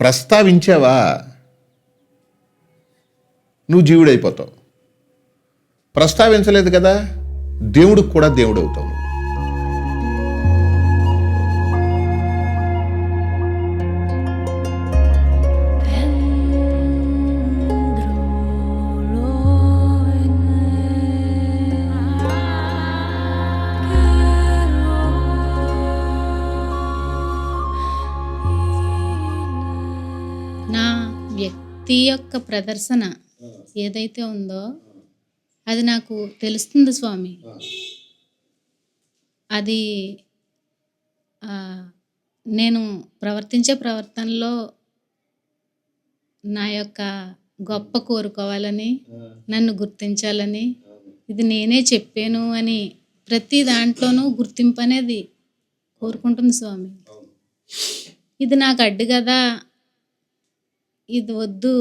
ప్రస్తావించావా? నువ్వు జీవుడైపోతావు. ప్రస్తావించలేదు కదా? దేవుడికి కూడా దేవుడు అవుతావు భక్తి యొక్క ప్రదర్శన ఏదైతే ఉందో అది నాకు తెలుస్తుంది స్వామి. అది నేను ప్రవర్తించే ప్రవర్తనలో నా యొక్క గొప్ప కోరుకోవాలని నన్ను గుర్తించాలని ఇది నేనే చెప్పాను అని ప్రతి దాంట్లోనూ గుర్తింపు అనేది కోరుకుంటుంది స్వామి. ఇది నాకు అడ్డు కదా ఇది వద్దు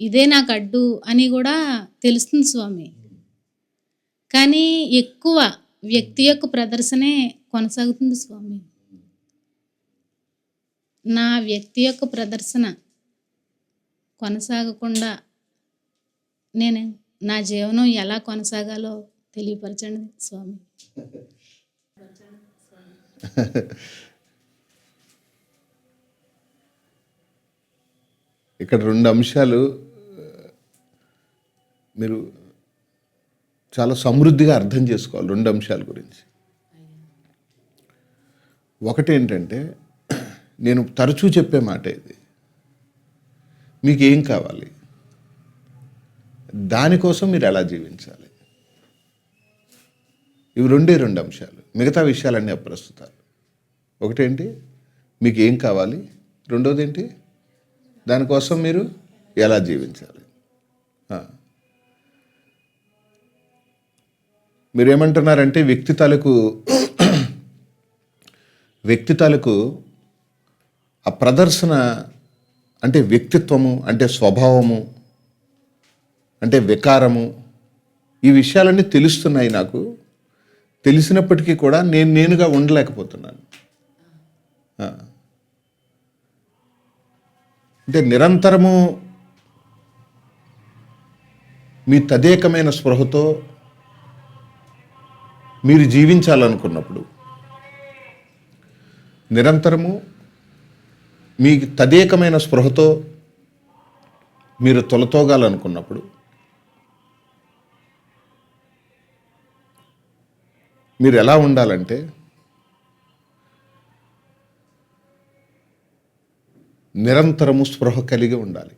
ఇదే నాకు అడ్డు అని కూడా తెలుస్తుంది స్వామి. కానీ ఎక్కువ వ్యక్తి యొక్క ప్రదర్శనే కొనసాగుతుంది స్వామి. నా వ్యక్తి యొక్క ప్రదర్శన కొనసాగకుండా నేను నా జీవనం ఎలా కొనసాగాలో తెలియపరచండి స్వామి. ఇక్కడ రెండు అంశాలు మీరు చాలా సమృద్ధిగా అర్థం చేసుకోవాలి రెండు అంశాల గురించి. ఒకటి ఏంటంటే నేను తరచూ చెప్పే మాట ఇది. మీకు ఏం కావాలి? దానికోసం మీరు ఎలా జీవించాలి? ఇవి రెండే రెండు అంశాలు. మిగతా విషయాలన్నీ అప్రస్తుతాలు. ఒకటేంటి? మీకు ఏం కావాలి? రెండోది ఏంటి దానికోసం మీరు ఎలా జీవించాలి? ఆ. మీరేమంటున్నారంటే వ్యక్తి తాలూకు వ్యక్తి తాలూకు ఆ ప్రదర్శన అంటే వ్యక్తిత్వము అంటే స్వభావము అంటే వికారము ఈ విషయాలన్నీ తెలుస్తున్నాయి నాకు. తెలిసినప్పటికీ కూడా నేను నేనుగా ఉండలేకపోతున్నాను. అంటే నిరంతరము మీ తదేకమైన స్పృహతో మీరు జీవించాలనుకున్నప్పుడు నిరంతరము మీ తదేకమైన స్పృహతో మీరు తొలతోగాలనుకున్నప్పుడు మీరు ఎలా ఉండాలంటే నిరంతరము స్పృహ కలిగి ఉండాలి.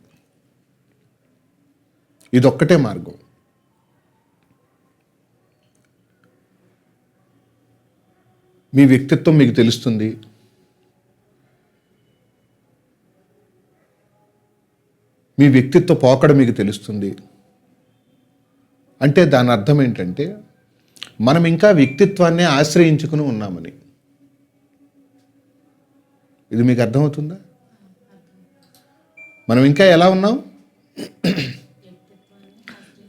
ఇదొక్కటే మార్గం. మీ వ్యక్తిత్వం మీకు తెలుస్తుంది. మీ వ్యక్తిత్వ పోకడ మీకు తెలుస్తుంది. అంటే దాని అర్థం ఏంటంటే మనం ఇంకా వ్యక్తిత్వాన్ని ఆశ్రయించుకుని ఉన్నామని. ఇది మీకు అర్థమవుతుందా? మనం ఇంకా ఎలా ఉన్నాం?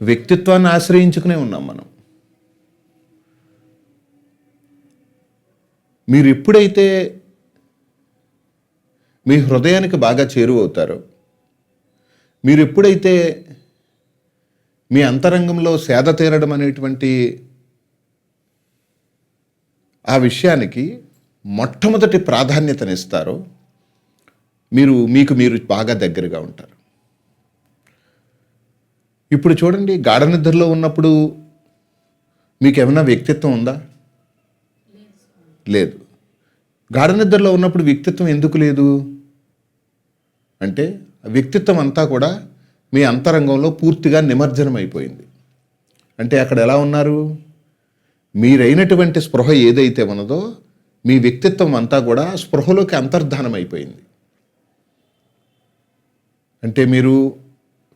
వ్యక్తిత్వాన్ని ఆశ్రయించుకునే ఉన్నాం మనం. మీరు ఎప్పుడైతే మీ హృదయానికి బాగా చేరువవుతారో మీరు ఎప్పుడైతే మీ అంతరంగంలో సేద తీరడం అనేటువంటి ఆ విషయానికి మొట్టమొదటి ప్రాధాన్యతనిస్తారో మీరు మీకు మీరు బాగా దగ్గరగా ఉంటారు. ఇప్పుడు చూడండి గాఢ నిద్రలో ఉన్నప్పుడు మీకు ఏమైనా వ్యక్తిత్వం ఉందా? లేదు. గాఢ నిద్రలో ఉన్నప్పుడు వ్యక్తిత్వం ఎందుకు లేదు? అంటే వ్యక్తిత్వం అంతా కూడా మీ అంతరంగంలో పూర్తిగా నిమజ్జనం అయిపోయింది అంటే అక్కడ ఎలా ఉన్నారు? మీరైనటువంటి స్పృహ ఏదైతే ఉన్నదో మీ వ్యక్తిత్వం అంతా కూడా స్పృహలోకి అంతర్ధానం అయిపోయింది అంటే మీరు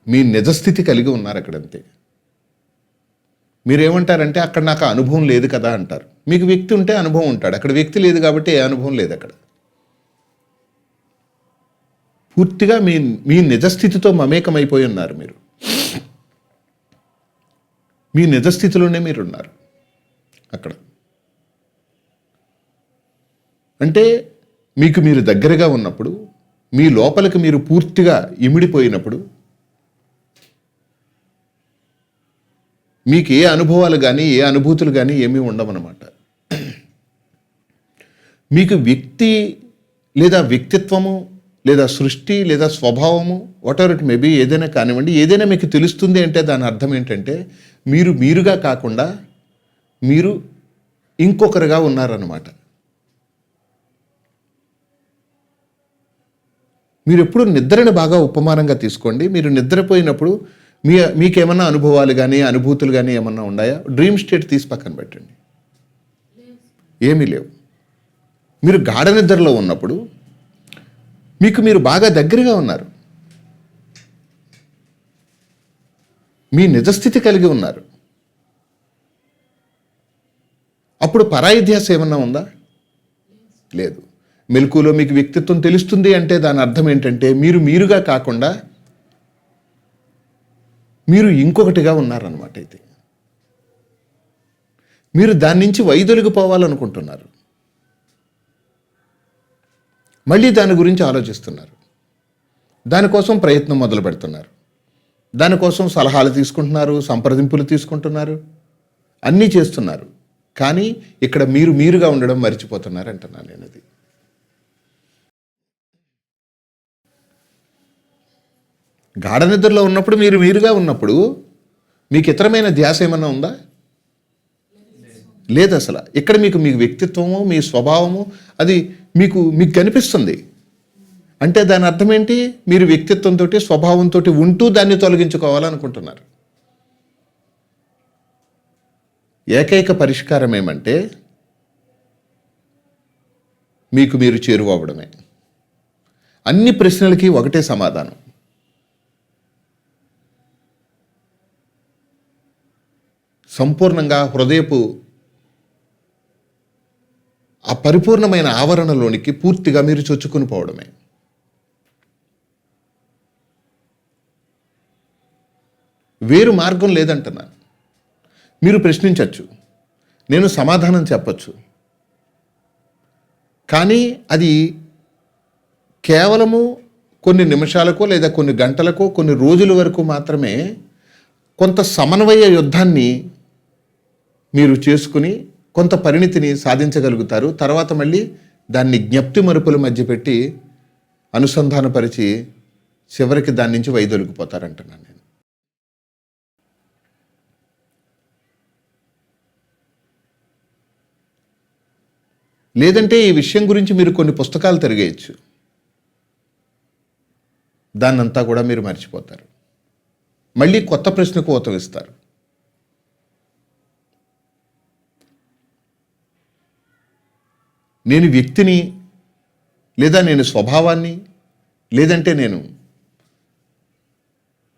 మీ నిజస్థితి కలిగి ఉన్నారు అక్కడంతే. మీరేమంటారంటే అక్కడ నాకు ఆ అనుభవం లేదు కదా అంటారు. మీకు వ్యక్తి ఉంటే అనుభవం ఉంటాడు. అక్కడ వ్యక్తి లేదు కాబట్టి ఏ అనుభవం లేదు అక్కడ. పూర్తిగా మీ మీ నిజస్థితితో మమేకమైపోయి ఉన్నారు మీరు. మీ నిజస్థితిలోనే మీరు ఉన్నారు అక్కడ. అంటే మీకు మీరు దగ్గరగా ఉన్నప్పుడు మీ లోపలికి మీరు పూర్తిగా ఇమిడిపోయినప్పుడు మీకు ఏ అనుభవాలు కానీ ఏ అనుభూతులు కానీ ఏమీ ఉండవన్నమాట. మీకు వ్యక్తి లేదా వ్యక్తిత్వము లేదా సృష్టి లేదా స్వభావము వాట్ ఎవర్ ఇట్ మేబీ ఏదైనా కానివ్వండి ఏదైనా మీకు తెలుస్తుంది అంటే దాని అర్థం ఏంటంటే మీరు మీరుగా కాకుండా మీరు ఇంకొకరుగా ఉన్నారన్నమాట. మీరు ఎప్పుడు నిద్రను బాగా ఉపమానంగా తీసుకోండి. మీరు నిద్రపోయినప్పుడు మీ మీకేమన్నా అనుభవాలు కానీ అనుభూతులు కానీ ఏమన్నా ఉన్నాయా డ్రీమ్ స్టేట్ తీసి పక్కన పెట్టండి. ఏమీ లేవు. మీరు గాఢ నిద్రలో ఉన్నప్పుడు మీకు మీరు బాగా దగ్గరగా ఉన్నారు. మీ నిజస్థితి కలిగి ఉన్నారు. అప్పుడు పరాయి ధ్యాస ఏమన్నా ఉందా? లేదు. మెలకులో మీకు వ్యక్తిత్వం తెలుస్తుంది అంటే దాని అర్థం ఏంటంటే మీరు మీరుగా కాకుండా మీరు ఇంకొకటిగా ఉన్నారన్నమాట అయితే. మీరు దాని నుంచి వైదొలిగిపోవాలనుకుంటున్నారు. మళ్ళీ దాని గురించి ఆలోచిస్తున్నారు. దానికోసం ప్రయత్నం మొదలు పెడుతున్నారు. దానికోసం సలహాలు తీసుకుంటున్నారు సంప్రదింపులు తీసుకుంటున్నారు అన్నీ చేస్తున్నారు. కానీ ఇక్కడ మీరు మీరుగా ఉండడం మర్చిపోతున్నారు అంటున్నాను నేను అది గాఢ నిద్రలో ఉన్నప్పుడు మీరు మీరుగా ఉన్నప్పుడు మీకు ఇతరమైన ధ్యాస ఏమన్నా ఉందా? లేదు అసలు. ఇక్కడ మీకు మీ వ్యక్తిత్వము మీ స్వభావము అది మీకు మీకు కనిపిస్తుంది. అంటే దాని అర్థం ఏంటి? మీరు వ్యక్తిత్వంతో స్వభావంతో ఉంటూ దాన్ని తొలగించుకోవాలనుకుంటున్నారు. ఏకైక పరిష్కారం ఏమంటే మీకు మీరు చేరువవ్వడమే. అన్ని ప్రశ్నలకి ఒకటే సమాధానం. సంపూర్ణంగా హృదయపు ఆ పరిపూర్ణమైన ఆవరణలోనికి పూర్తిగా మీరు చొచ్చుకుని పోవడమే. వేరు మార్గం లేదంటున్నాను. మీరు ప్రశ్నించవచ్చు నేను సమాధానం చెప్పచ్చు. కానీ అది కేవలము కొన్ని నిమిషాలకో లేదా కొన్ని గంటలకో కొన్ని రోజుల వరకు మాత్రమే కొంత సమన్వయ యుద్ధాన్ని మీరు చేసుకుని కొంత పరిణితిని సాధించగలుగుతారు. తర్వాత మళ్ళీ దాన్ని జ్ఞప్తి మరుపుల మధ్య పెట్టి అనుసంధానపరిచి చివరికి దాని నుంచి వైదొలిగిపోతారంటున్నాను నేను. లేదంటే ఈ విషయం గురించి మీరు కొన్ని పుస్తకాలు తిరిగేయచ్చు. దాన్నంతా కూడా మీరు మర్చిపోతారు. మళ్ళీ కొత్త ప్రశ్నకు ఉతవిస్తారు నేను వ్యక్తిని లేదా నేను స్వభావాన్ని లేదంటే నేను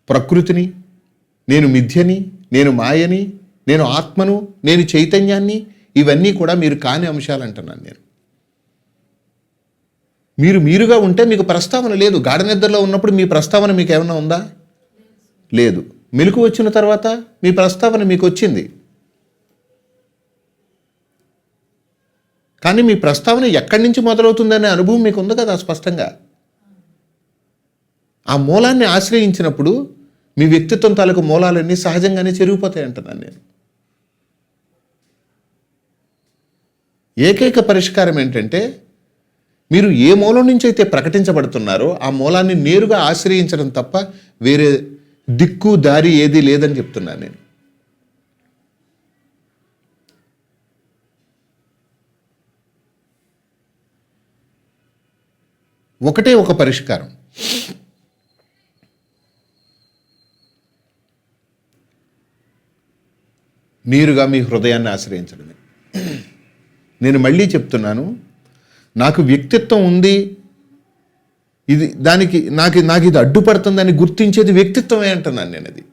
ప్రకృతిని నేను మిథ్యని నేను మాయని నేను ఆత్మను నేను చైతన్యాన్ని ఇవన్నీ కూడా మీరు కాని అంశాలు అంటున్నాను నేను. మీరు మీరుగా ఉంటే మీకు ప్రస్తావన లేదు. గాఢ నిద్రలో ఉన్నప్పుడు మీ ప్రస్తావన మీకు ఏమైనా ఉందా? లేదు. మెలకు వచ్చిన తర్వాత మీ ప్రస్తావన మీకు వచ్చింది. కానీ మీ ప్రస్తావన ఎక్కడి నుంచి మొదలవుతుందనే అనుభవం మీకు ఉంది కదా స్పష్టంగా. ఆ మూలాన్ని ఆశ్రయించినప్పుడు మీ వ్యక్తిత్వం తాలూకు మూలాలన్నీ సహజంగానే చెరిగిపోతాయి అంటున్నాను నేను. ఏకైక పరిష్కారం ఏంటంటే మీరు ఏ మూలం నుంచి అయితే ప్రకటించబడుతున్నారో ఆ మూలాన్ని నేరుగా ఆశ్రయించడం తప్ప వేరే దిక్కు దారి ఏది లేదని చెప్తున్నాను నేను. ఒకటే ఒక పరిష్కారం. నేరుగా మీ హృదయాన్ని ఆశ్రయించడమే. నేను మళ్ళీ చెప్తున్నాను నాకు వ్యక్తిత్వం ఉంది ఇది దానికి నాకు నాకు ఇది అడ్డుపడుతుందని గుర్తించేది వ్యక్తిత్వమే అంటున్నాను నేను అది.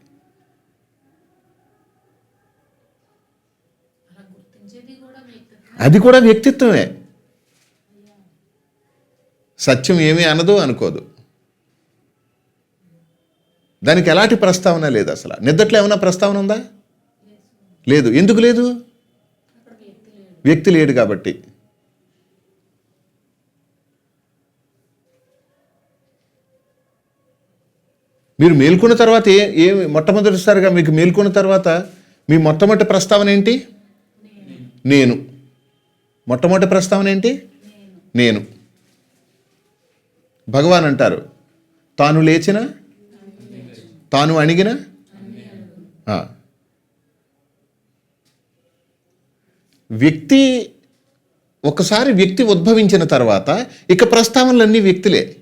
అది కూడా వ్యక్తిత్వమే. సత్యం ఏమీ అనదు అనుకోదు. దానికి ఎలాంటి ప్రస్తావన లేదు అసలు. నిద్దట్లో ఏమైనా ప్రస్తావన ఉందా? లేదు. ఎందుకు లేదు? వ్యక్తి లేడు కాబట్టి. మీరు మేల్కొన్న తర్వాత ఏ ఏ మొట్టమొదటిసారిగా మీకు మేల్కొన్న తర్వాత మీ మొట్టమొదటి ప్రస్తావన ఏంటి? నేను. మొట్టమొదటి ప్రస్తావన ఏంటి? నేను. భగవాన్ అంటారు. తాను లేచిన? తాను అణిగిన? వ్యక్తి ఒకసారి వ్యక్తి ఉద్భవించిన తర్వాత ఇక ప్రస్తావనలన్నీ వ్యక్తులే.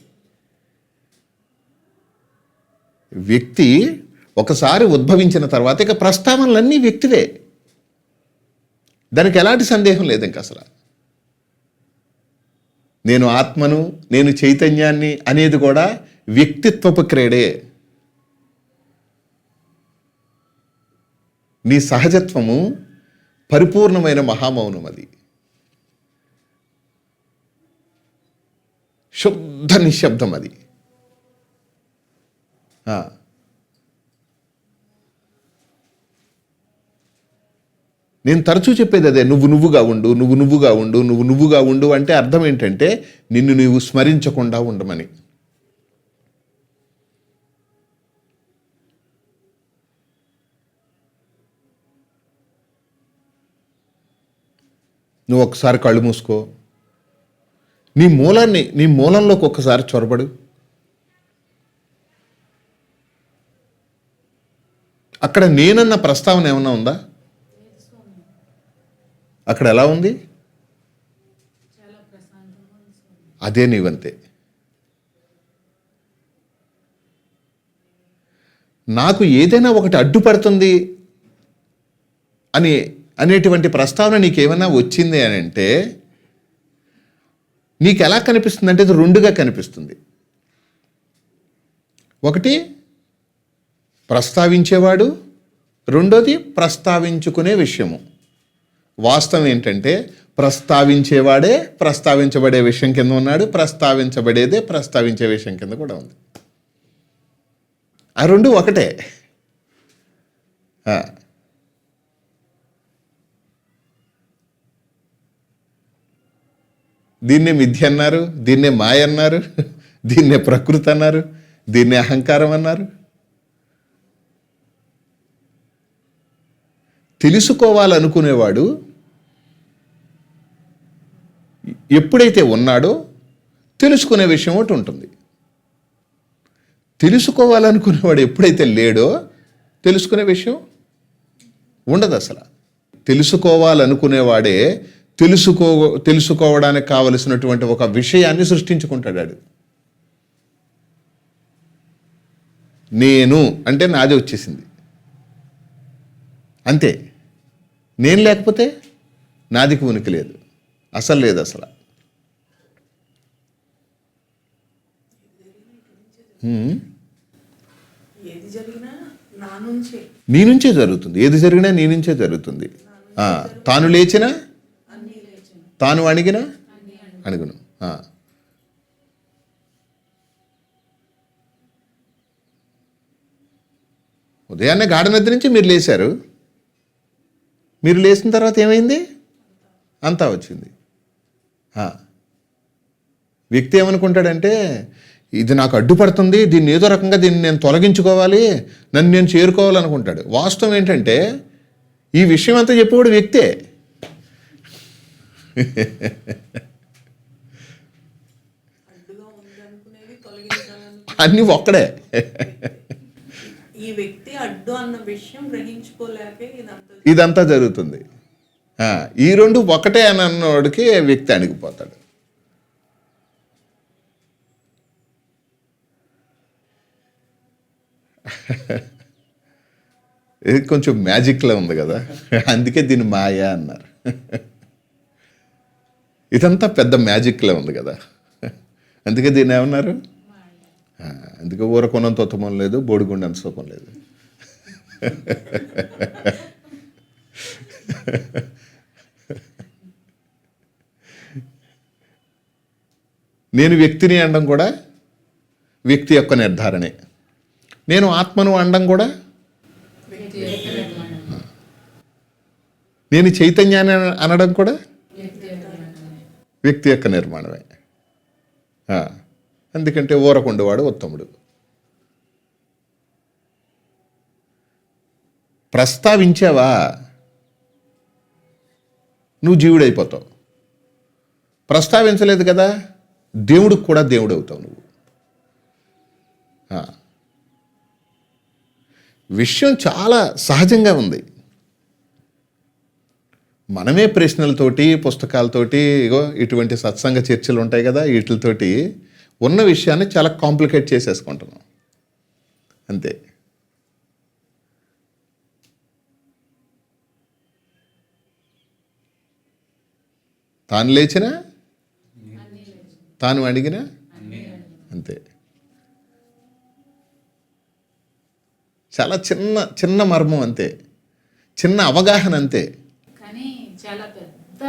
వ్యక్తి ఒకసారి ఉద్భవించిన తర్వాత ఇక ప్రస్తావనలన్నీ వ్యక్తివే. దానికి ఎలాంటి సందేహం లేదు ఇంకా అసలు. నేను ఆత్మను నేను చైతన్యాన్ని అనేది కూడా వ్యక్తిత్వపు క్రీడే. నీ సహజత్వము పరిపూర్ణమైన మహామౌనం అది. శుద్ధ నిశ్శబ్దం అది. నేను తరచూ చెప్పేది అదే నువ్వు నువ్వుగా ఉండు నువ్వు నువ్వుగా ఉండు నువ్వు నువ్వుగా ఉండు అంటే అర్థం ఏంటంటే నిన్ను నువ్వు స్మరించకుండా ఉండమని. నువ్వు ఒకసారి కళ్ళు మూసుకో. నీ మూలాన్ని నీ మూలంలోకి ఒక్కసారి చొరబడు. అక్కడ నేనన్న ప్రస్తావన ఏమన్నా ఉందా? అక్కడ ఎలా ఉంది? అదే నీవంతే. నాకు ఏదైనా ఒకటి అడ్డుపడుతుంది అని అనేటువంటి ప్రస్తావన నీకేమైనా వచ్చింది అని అంటే నీకు ఎలా కనిపిస్తుంది అంటే ఇది రెండుగా కనిపిస్తుంది. ఒకటి ప్రస్తావించేవాడు. రెండోది ప్రస్తావించుకునే విషయము. వాస్తవం ఏంటంటే ప్రస్తావించేవాడే ప్రస్తావించబడే విషయం కింద ఉన్నాడు ప్రస్తావించబడేదే ప్రస్తావించే విషయం కింద కూడా ఉంది. ఆ రెండు ఒకటే. ఆ. దీన్నే మిథ్య అన్నారు దీన్నే మాయ అన్నారు దీన్నే ప్రకృతి అన్నారు దీన్నే అహంకారం అన్నారు. తెలుసుకోవాలనుకునేవాడు ఎప్పుడైతే ఉన్నాడో తెలుసుకునే విషయం ఒకటి ఉంటుంది. తెలుసుకోవాలనుకునేవాడు ఎప్పుడైతే లేడో తెలుసుకునే విషయం ఉండదు అసలు. తెలుసుకోవాలనుకునేవాడే తెలుసుకో తెలుసుకోవడానికి కావలసినటువంటి ఒక విషయాన్ని సృష్టించుకుంటాడు నేను అంటే నాది వచ్చేసింది. అంతే. నేను లేకపోతే నాదికి ఉనికి లేదు. అసలు లేదు అసలు. నా నుంచే. జరుగుతుంది. ఏది జరిగినా నీ నుంచే జరుగుతుంది. తాను లేచినా? తాను అణిగినా? అణిగును. ఉదయాన్నే గాఢ నిద్ర నుంచి మీరు లేచారు. మీరు లేచిన తర్వాత ఏమైంది? అంతా వచ్చింది. వ్యక్తి ఏమనుకుంటాడంటే ఇది నాకు అడ్డుపడుతుంది దీన్ని ఏదో రకంగా దీన్ని నేను తొలగించుకోవాలి నన్ను నేను చేరుకోవాలనుకుంటాడు. వాస్తవం ఏంటంటే ఈ విషయం అంతా చెప్పేవాడు వ్యక్తే. అన్నీ ఒక్కడే. ఈ వ్యక్తి అడ్డు అన్న విషయం గ్రహించుకోలేకే ఇదంతా ఇదంతా జరుగుతుంది. ఆ, ఈ రెండు ఒకటే అని అన్నవాడికి వ్యక్తి అణిగిపోతాడు. ఇది కొంచెం మ్యాజిక్లో ఉంది కదా. అందుకే దీన్ని మాయా అన్నారు. ఇదంతా పెద్ద మ్యాజిక్లో ఉంది కదా. అందుకే దీన్ని ఏమన్నారు? అందుకే ఊరకొనంత ఉత్తమం లేదు బోడిగుండంత సుఖం లేదు. నేను వ్యక్తిని అనడం కూడా వ్యక్తి యొక్క నిర్ధారణే. నేను ఆత్మను అనడం కూడా నేను చైతన్యాన్ని అనడం కూడా వ్యక్తి యొక్క నిర్మాణమే. ఆ, ఎందుకంటే ఊరకుండేవాడు ఉత్తముడు. ప్రస్తావించావా? నువ్వు జీవుడైపోతావు. ప్రస్తావించలేదు కదా? దేవుడికి కూడా దేవుడు అవుతావు నువ్వు విషయం చాలా సహజంగా ఉంది. మనమే ప్రశ్నలతోటి పుస్తకాలతోటి ఇగో ఇటువంటి సత్సంగ చర్చలు ఉంటాయి కదా వీటితోటి ఉన్న విషయాన్ని చాలా కాంప్లికేట్ చేసేసుకుంటున్నాం. అంతే. తాను లేచినా? తాను అడిగినా? అంతే. చాలా చిన్న చిన్న మర్మం అంతే. చిన్న అవగాహన అంతే. కానీ చాలా పెద్ద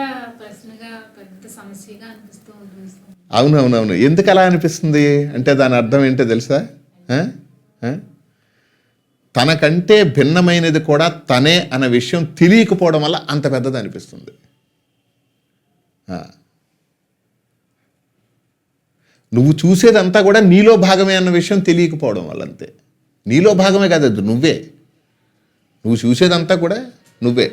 ప్రశ్నగా పెద్ద సమస్యగా అనిపిస్తూ ఉంటుంది అవునవునవును. ఎందుకు అలా అనిపిస్తుంది? అంటే దాని అర్థం ఏంటో తెలుసా? తనకంటే భిన్నమైనది కూడా తనే అన్న విషయం తెలియకపోవడం వల్ల అంత పెద్దది అనిపిస్తుంది. నువ్వు చూసేదంతా కూడా నీలో భాగమే అన్న విషయం తెలియకపోవడం వల్ల అంతే. నీలో భాగమే కాదు అది నువ్వే. నువ్వు చూసేదంతా కూడా నువ్వే.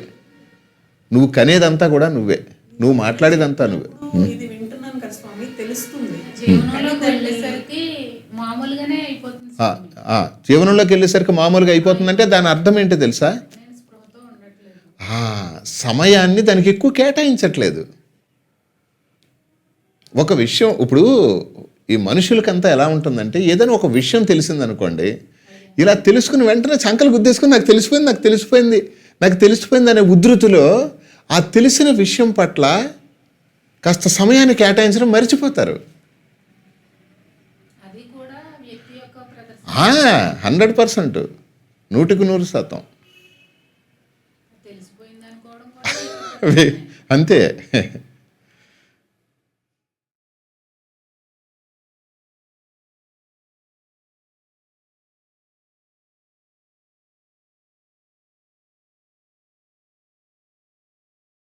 నువ్వు కనేదంతా కూడా నువ్వే. నువ్వు మాట్లాడేదంతా నువ్వే. జీవనంలోకి వెళ్ళేసరికి మామూలుగానే అయిపోతుంది జీవనంలోకి వెళ్ళేసరికి మామూలుగా అయిపోతుందంటే దాని అర్థం ఏంటో తెలుసా? సమయాన్ని దానికి ఎక్కువ కేటాయించట్లేదు. ఒక విషయం ఇప్పుడు ఈ మనుషులకంతా ఎలా ఉంటుందంటే ఏదైనా ఒక విషయం తెలిసిందనుకోండి ఇలా తెలుసుకుని వెంటనే చంకలు గుద్దేసుకుని నాకు తెలిసిపోయింది నాకు తెలిసిపోయింది నాకు తెలిసిపోయింది అనే ఉధృతిలో ఆ తెలిసిన విషయం పట్ల కాస్త సమయాన్ని కేటాయించడం మర్చిపోతారు అది కూడా వ్యక్తి యొక్క ప్రదర్శన హండ్రెడ్ పర్సెంట్. నూటికి నూరు శాతం. అంతే.